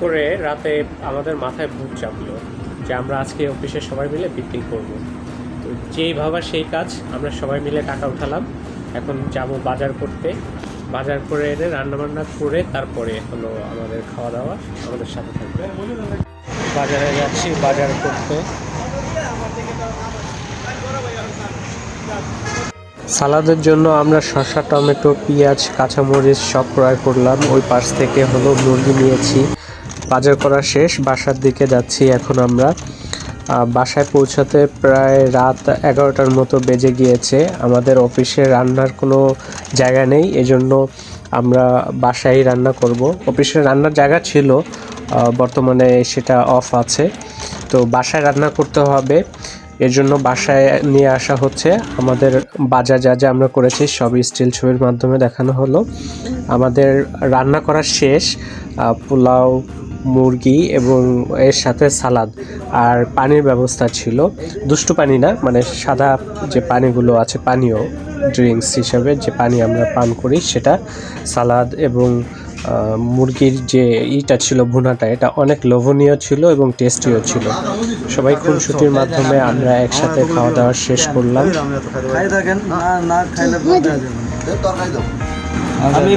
করে রাতে আমাদের মাথায় ভূত চাপলো যে আমরা আজকে অফিসে সবাই মিলে বিক্রি করব। তো যেই ভাবা সেই কাজ, আমরা সবাই মিলে টাকা উঠালাম। এখন যাব বাজার করতে। বাজার করে এনে রান্নাবান্না করে তারপরে হলো আমাদের খাওয়া দাওয়া আমাদের সাথে থাকবে। বাজারে যাচ্ছি, বাজার করতে। সালাদের জন্য আমরা শসা, টমেটো, পেঁয়াজ, কাঁচামরিচ সব ক্রয় করলাম। ওই পাশ থেকে হলো মুরগি নিয়েছি। বাজার করা শেষ, বাসার দিকে যাচ্ছি এখন আমরা। বাসায় পৌঁছাতে প্রায় রাত এগারোটার মতো বেজে গিয়েছে। আমাদের অফিসে রান্নার কোনো জায়গা নেই, এজন্য আমরা বাসায় রান্না করব। অফিসে রান্নার জায়গা ছিল বর্তমানে সেটা অফ আছে। তো বাসায় রান্না করতে হবে। এর জন্য বাসায় নিয়ে আসা হচ্ছে। আমাদের বাজার যা যা আমরা করেছি সবই স্টিল ছবির মাধ্যমে দেখানো হলো। আমাদের রান্না করা শেষ পোলাও, মুরগি এবং এর সাথে সালাদ আর পানির ব্যবস্থা ছিল। দুষ্টু পানি না মানে সাদা যে পানিগুলো আছে, পানীয় ড্রিঙ্কস হিসাবে যে পানি আমরা পান করি সেটা সালাদ এবং মুরগির যে ইটা ছিল ভুনাটা, এটা অনেক লোভনীয় ছিল এবং টেস্টিও ছিল। সবাই খুনসুটির মাধ্যমে আমরা একসাথে খাওয়া দাওয়া শেষ করলাম। খাই থাকেন না না খাইলে আমি